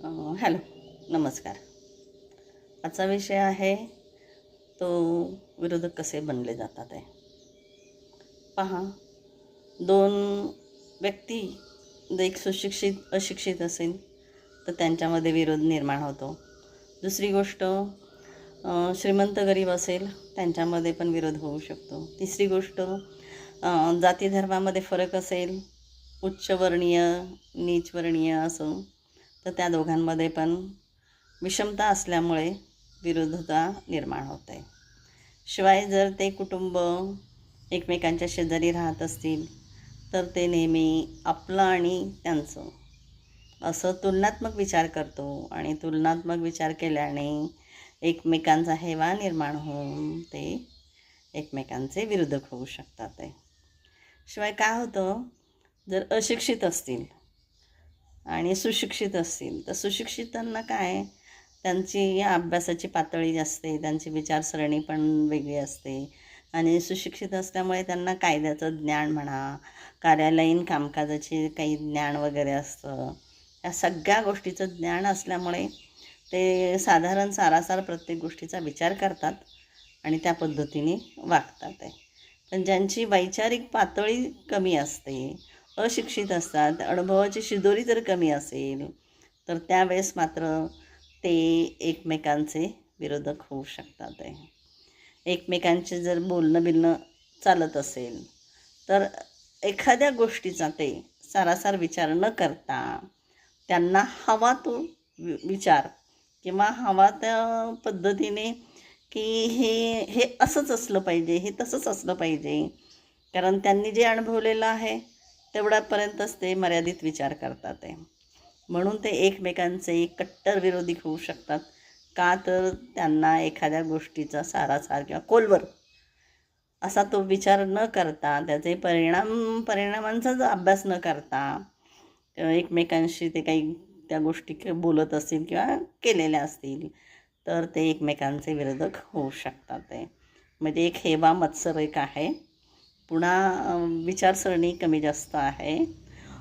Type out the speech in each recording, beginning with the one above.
Hello नमस्कार. आजचा विषय आहे तो विरोधक कसे बनले जातात आहे. पहा दोन व्यक्ती एक सुशिक्षित अशिक्षित असेल तर त्यांच्यामध्ये विरोध निर्माण होतो. दुसरी गोष्ट श्रीमंत गरीब असेल त्यांच्यामध्ये पण विरोध होऊ शकतो. तिसरी गोष्ट जाती धर्मामध्ये फरक असेल उच्चवर्णीय नीचवर्णीय असो तर त्या दोघांमध्ये पण विषमता असल्यामुळे विरोधता निर्माण होते. शिवाय जर ते कुटुंब एकमेकांच्या शेजारी राहत असतील तर ते नेहमी आपलं आणि त्यांचं. असं तुलनात्मक विचार करतो आणि तुलनात्मक विचार केल्याने एकमेकांचा हेवा निर्माण होऊन ते एकमेकांचे विरोधक होऊ शकतात आहे शिवाय काय होतं? जर अशिक्षित असतील आणि सुशिक्षित असतील. तर सुशिक्षितांना काय? त्यांची अभ्यासाची पातळी असते त्यांची विचारसरणी पण वेगळी असते. आणि सुशिक्षित असल्यामुळे त्यांना कायद्याचं ज्ञान म्हणा कार्यालयीन कामकाजाचे काही ज्ञान वगैरे असतं. या सगळ्या गोष्टीचं ज्ञान असल्यामुळे ते साधारण सारासार प्रत्येक गोष्टीचा विचार करतात आणि त्या पद्धतीने वागतात आहे पण ज्यांची वैचारिक पातळी कमी असते अशिक्षित असतात अनुभवाची शिदोरी जर कमी असेल तर त्यावेळेस मात्र ते एकमेकांचे विरोधक होऊ शकतात. आहे एकमेकांचे जर बोलणं बिलणं चालत असेल तर एखाद्या गोष्टीचा ते सारासार विचार न करता त्यांना हवा तो वि विचार किंवा हवा त्या पद्धतीने की हे हे असंच असलं पाहिजे हे तसंच असलं पाहिजे. कारण त्यांनी जे अनुभवलेलं आहे तेवढ्यापर्यंतच ते मर्यादित विचार करतात आहे. म्हणून ते एकमेकांचे कट्टर विरोधी होऊ शकतात. का तर त्यांना एखाद्या गोष्टीचा सारासार किंवा कोलवर असा तो विचार न करता त्याचे परिणाम परिणामांचा जो अभ्यास न करता एकमेकांशी ते काही त्या गोष्टी बोलत असतील किंवा केलेल्या असतील तर ते एकमेकांचे विरोधक होऊ शकतात आहे. म्हणजे एक हेवा मत्सर एक आहे. पुन्हा विचारसरणी कमी जास्त आहे.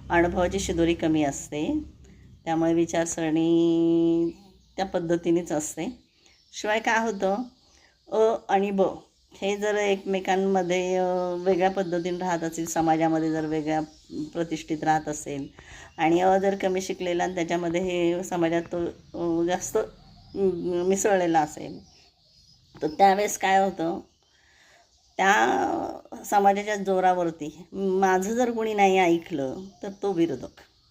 अनुभवाची शिदोरी कमी असते. त्यामुळे विचारसरणी त्या पद्धतीनेच असते. शिवाय काय होतं अ आणि ब हे जर एकमेकांमध्ये वेगळ्या पद्धतीने राहत असेल समाजामध्ये जर वेगळ्या प्रतिष्ठित राहत असेल आणि अ जर कमी शिकलेला आणि त्याच्यामध्ये हे समाजात तो जास्त मिसळलेला असेल तर त्यावेळेस काय होतं त्या समाजाच्या जोरावरती. माझं जर कोणी नाही ऐकलं तर तो विरोधक.